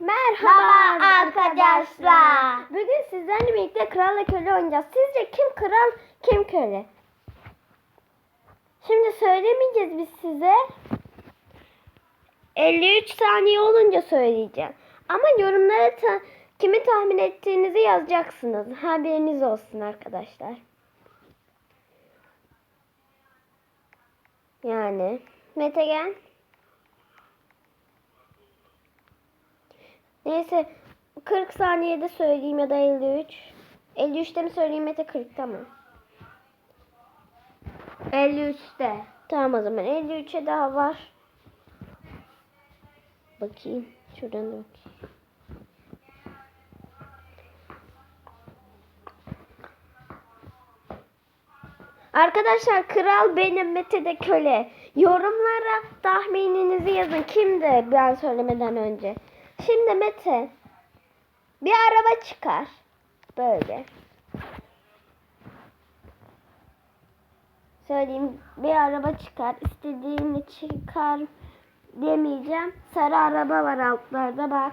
Merhaba Merhaba arkadaşlar. Bugün sizlerle birlikte kralla köle oynayacağız. Sizce kim kral, kim köle? Şimdi söylemeyeceğiz biz size. 53 saniye olunca söyleyeceğim. Ama yorumlara ta- kimi tahmin ettiğinizi yazacaksınız. Haberiniz olsun arkadaşlar. Yani Mete gel. Neyse 40 saniyede söyleyeyim ya da 53. 53'te mi söyleyeyim Mete 40'ta mı? 53'te. Tamam o zaman 53'e daha var. Bakayım. Şuradan da bakayım. Arkadaşlar kral benim Mete de köle. Yorumlara tahmininizi yazın. Kimdi ben söylemeden önce. Şimdi Mete bir araba çıkar. Böyle. Söyleyeyim bir araba çıkar. İstediğini çıkar demeyeceğim. Sarı araba var altlarda bak.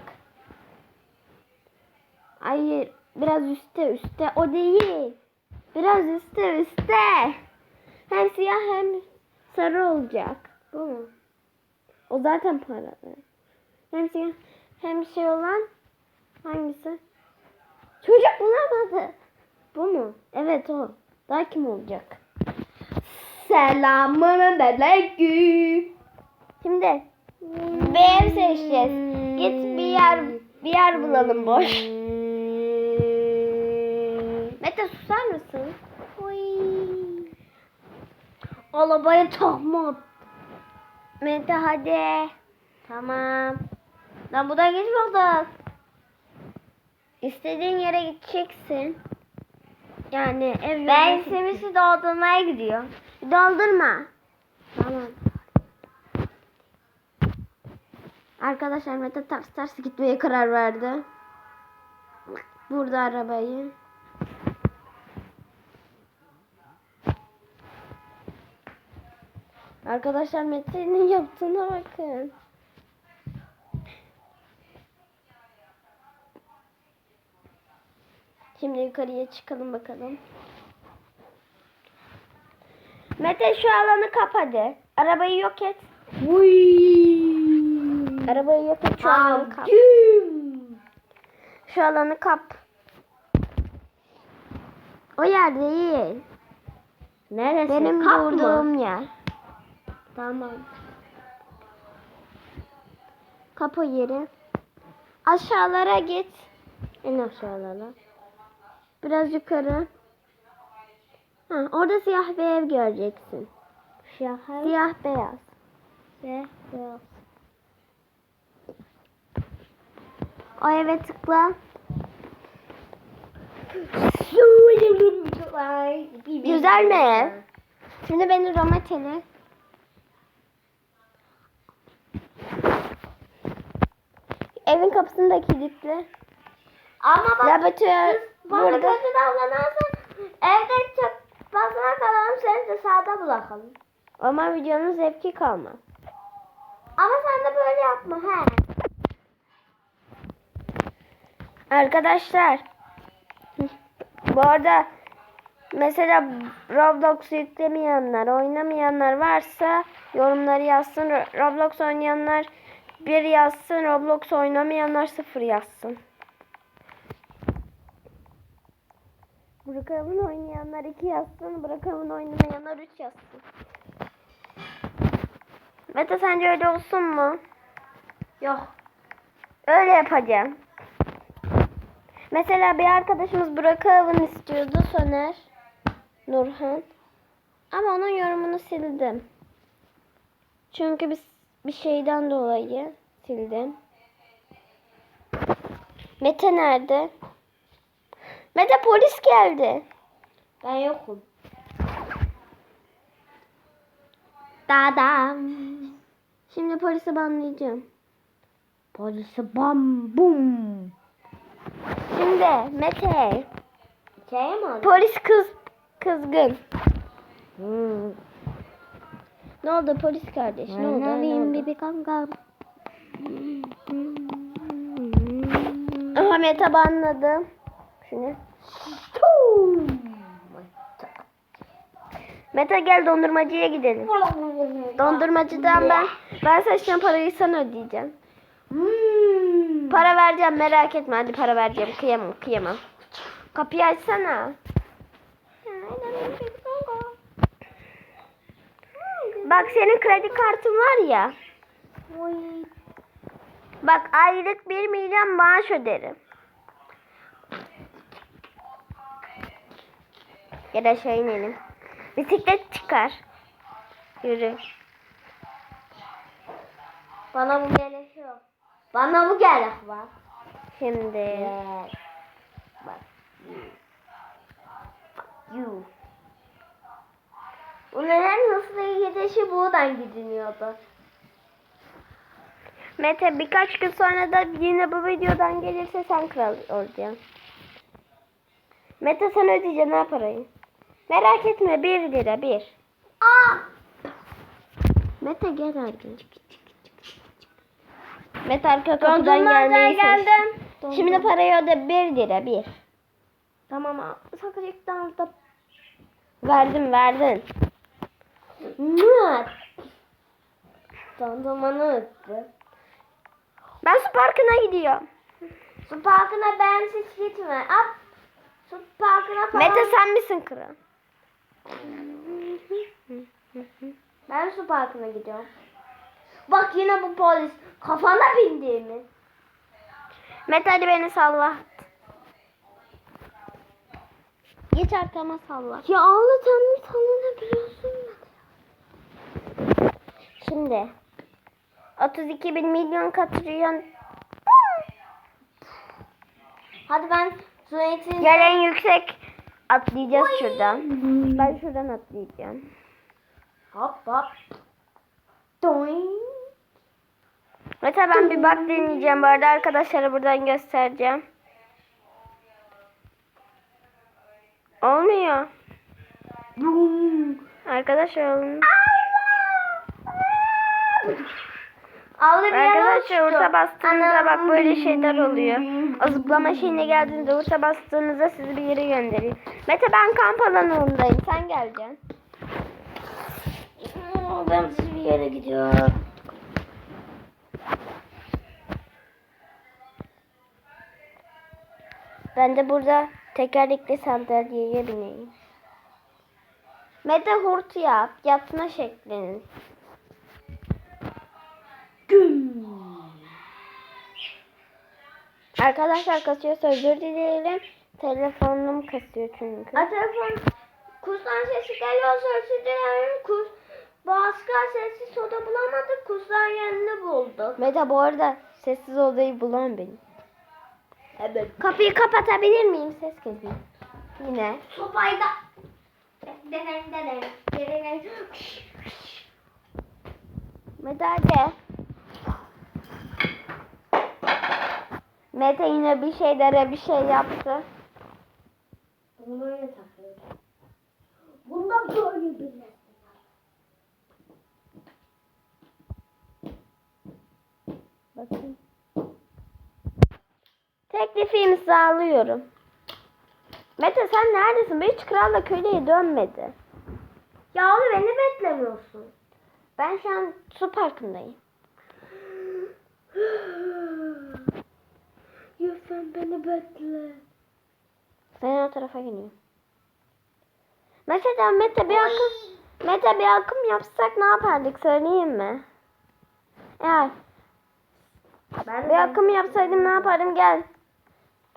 Hayır biraz üstte üstte o değil. Biraz üstte üstte. Hem siyah hem sarı olacak. Bu mu? O zaten paralı. Hem siyah hem şey olan hangisi? Çocuk bulamadı. Bu mu? Evet o. Daha kim olacak? Selamun aleyküm. Şimdi bir ev seçeceğiz. Git bir yer bir yer bulalım boş. Mete susar mısın? Oy. Arabaya takma. Mete hadi. Tamam. Lan bu da geçmedi. İstediğin yere gideceksin. Yani ev Ben semisi doldurmaya gidiyorum. Doldurma. Tamam. Arkadaşlar Mete ters ters gitmeye karar verdi. Burada arabayı. Arkadaşlar Mete'nin yaptığına bakın. Şimdi yukarıya çıkalım bakalım. Mete şu alanı kap hadi. Arabayı yok et. Arabayı yok et şu alanı kap. Şu alanı kap. O yer değil. Neresi? Benim Kap mı? durduğum yer. Tamam. Kap o yeri. Aşağılara git. En aşağılara. Biraz yukarı. Ha, orada siyah bir ev göreceksin. Siyah. Siyah beyaz. Siyah. Beyaz. O eve tıkla. Güzel mi ev? Şimdi beni Rometeli. Evin kapısını da kilitli. Ama bak Laboratuvar kötü davranırsan evde çok fazla kalalım seni de sağda bırakalım. Ama videonun zevki kalmaz. Ama sen de böyle yapma he. Arkadaşlar bu arada mesela Roblox yüklemeyenler, oynamayanlar varsa yorumları yazsın. Ro- Roblox oynayanlar bir yazsın, Roblox oynamayanlar sıfır yazsın. Bırakalım oynayanlar iki yazsın, bırakalım oynamayanlar üç yazsın. Mete sence öyle olsun mu? Yok. Öyle yapacağım. Mesela bir arkadaşımız Burak Avın istiyordu Soner. Nurhan. Ama onun yorumunu sildim. Çünkü bir, bir şeyden dolayı sildim. Mete nerede? Mete polis geldi. Ben yokum. Dadam. Şimdi polisi banlayacağım. Polisi bam bum. Şimdi Mete. Hikaye mi? Polis kız kızgın. Hmm. Ne oldu polis kardeş? Ne oldu? Ne oldu? bir kankam. Ama Meta banladı. Şunu. Meta gel dondurmacıya gidelim. Dondurmacıdan ben ben saçtan parayı sana ödeyeceğim. Hmm. Para vereceğim merak etme hadi para vereceğim kıyamam kıyamam. Kapıyı açsana. Bak senin kredi kartın var ya. Bak aylık 1 milyon maaş öderim. Da aşağı inelim. Bisiklet çıkar. Yürü. Bana bu gerekiyor. Bana bu gerek var. Şimdi. Bak. You. Bunların hızlı gidişi buradan gidiniyordu. Mete birkaç gün sonra da yine bu videodan gelirse sen kral olacaksın. Mete sen ödeyeceksin ha parayı. Merak etme 1 lira 1. Aa! Mete gel hadi. Mete arka kapıdan gelmeyi geldim. Şimdi parayı öde 1 lira 1. Tamam abi. Sakıcıktan aldım. Verdin verdin. Mıt. Dondurmanı öttü. Ben su parkına gidiyorum. Su parkına ben hiç gitme. Up. Su parkına falan. Mete sen misin kral? Ben su parkına gidiyorum. Bak yine bu polis. Kafana bindi mi? Mete hadi beni salla. Geç arkama salla. Ya Allah sen sallanabiliyorsun. Şimdi 32 bin milyon katrilyon Hadi ben su için... Gel en yüksek atlayacağız şuradan. Ben şuradan atlayacağım. Hop hop. Doing. Mete ben bir bak deneyeceğim. Bu arada arkadaşlara buradan göstereceğim. Olmuyor. Arkadaşlar olmuyor. Arkadaşlar orta bastığınızda bak böyle şeyler oluyor. O zıplama şeyine geldiğinizde orta bastığınızda sizi bir yere gönderiyor. Mete ben kamp alanındayım. Sen geleceksin. Ben bir yere gidiyorum. Ben de burada tekerlekli sandalyeye bineyim. Mete hurt yap. Yatma şeklini. Güm. Arkadaşlar kasıyorsa özür dilerim. Telefonum kasıyor çünkü. A telefon kurstan sesi geliyorsa özür dilerim. Kurs başka sessiz oda bulamadık. Kurslar yerini bulduk. Mete bu arada sessiz odayı bulan benim. Evet. Kapıyı kapatabilir miyim? Ses geliyor. Yine. Sopayı da. Denen Mete yine bir şeylere bir şey yaptı. Bunu öyle takıyorum. Bundan böyle bile. Bakın. Teklifi imzalıyorum. Mete sen neredesin? Ben hiç kralla köylüye dönmedi. Ya oğlum beni beklemiyorsun. Ben şu an su parkındayım. Lütfen beni bekle. Ben o tarafa gidiyorum. Mesela Mete bir akım Mete bir akım yapsak ne yapardık söyleyeyim mi? Eğer Ben bir akım yapsaydım ne yapardım gel.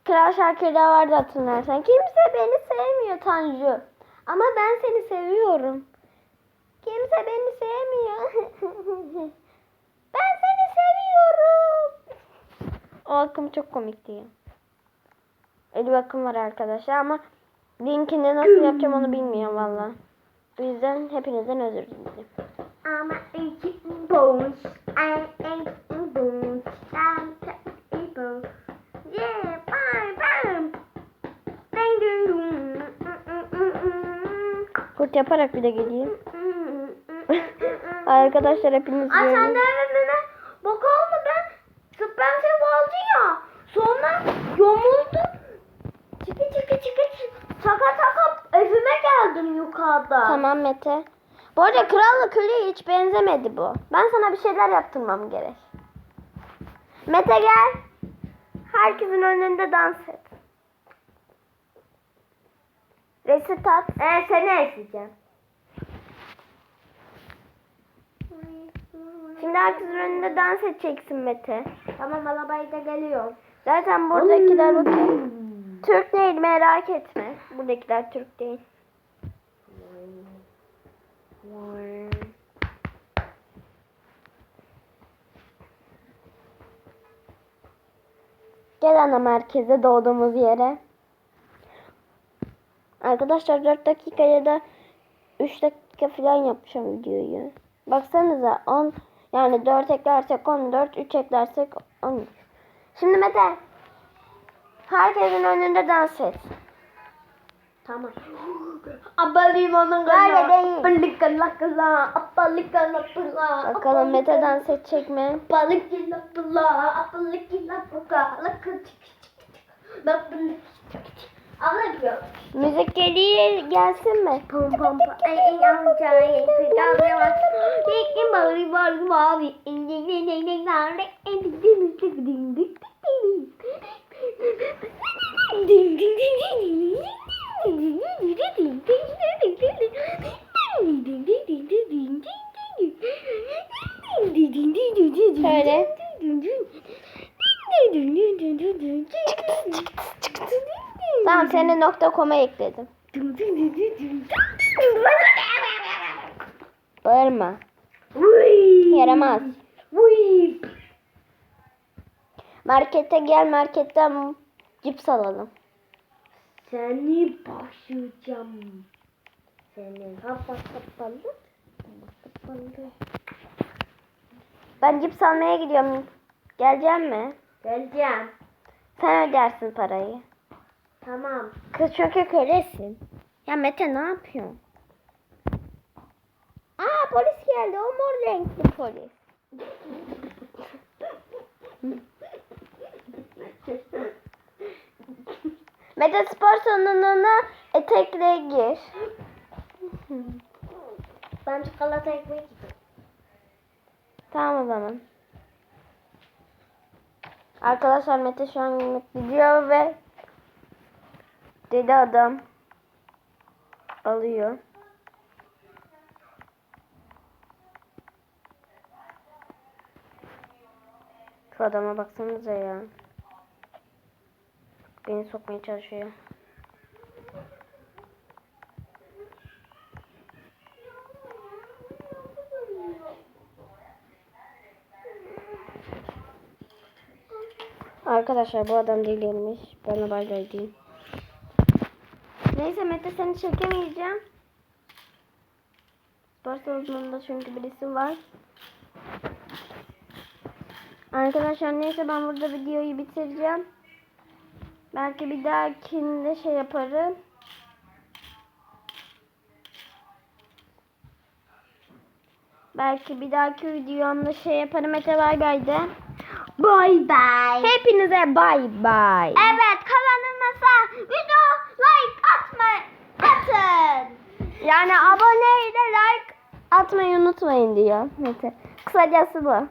Kral Şarkı'da vardı hatırlarsan. Kimse beni sevmiyor Tanju. Ama ben seni seviyorum. Kimse beni sevmiyor. ben seni seviyorum. O akım çok komikti ya. Bir akım var arkadaşlar ama linkini nasıl yapacağım onu bilmiyorum valla. Bu yüzden hepinizden özür dilerim. Bones. Bones. Bones. Yeah, bye, bye. Thank you. Kurt yaparak bir de geleyim. Arkadaşlar hepiniz Ay sen görün. de evime bak oldu ben ben şey oldu ya. Sonra yamuldu. Çıkı çıkı çıkı. Taka taka evime geldim yukarıda. Tamam Mete. Bu arada kralla köylüye hiç benzemedi bu. Ben sana bir şeyler yaptırmam gerek. Mete gel. Herkesin önünde dans et. Resit at. Ee, seni ezeceğim. Şimdi herkesin önünde dans edeceksin Mete. Tamam arabayı da geliyor. Zaten buradakiler bakın. Türk değil merak etme. Buradakiler Türk değil. Gel ana merkeze doğduğumuz yere. Arkadaşlar 4 dakika ya da 3 dakika falan yapacağım videoyu. Baksanıza 10 yani 4 eklersek 14, 3 eklersek 13. Şimdi Mete herkesin önünde dans et. Tamam. Abalim onun Böyle değil. Balık kala kala. Abalık kala kala. Bakalım Mete dans edecek mi? Balık kala kala. Abalık kala kala. Balık. Abla gidiyor. Müzik geliyor gelsin mi? Pom pom pom. Ay en amca yekli abla. Yekli mavi mavi mavi. Ne ne ne ne ne ne. En dik dik dik dik dik Şöyle. Çıktı çıktı. Tamam seni nokta koma ekledim. Bağırma. Yaramaz. Markete gel marketten cips alalım. Seni başlayacağım. Senin kafa kapalı. Kapalı. Ben cips almaya gidiyorum. Gelecek mi? Geleceğim. Sen ödersin parayı. Tamam. Kız çünkü kölesin. Ya Mete ne yapıyorsun? Aa polis geldi. O mor renkli polis. Mete spor salonuna etekle gir. Ben çikolata ekmek yiyeceğim. Tamam o zaman. Arkadaşlar Mete şu an gidiyor ve dedi adam alıyor. Şu adama baksanıza ya. Beni sokmaya çalışıyor. Arkadaşlar bu adam delirmiş. Ben haber vereyim. Neyse Mete seni çekemeyeceğim. Spor salonunda çünkü birisi var. Arkadaşlar neyse ben burada videoyu bitireceğim. Belki bir dahakinde şey yaparım. Belki bir dahaki videomda şey yaparım. Mete bay bay de. Bye bye. Hepinize bay bay. Evet kanalımıza video like atma atın. Yani abone ile like atmayı unutmayın diyor Mete. Kısacası bu.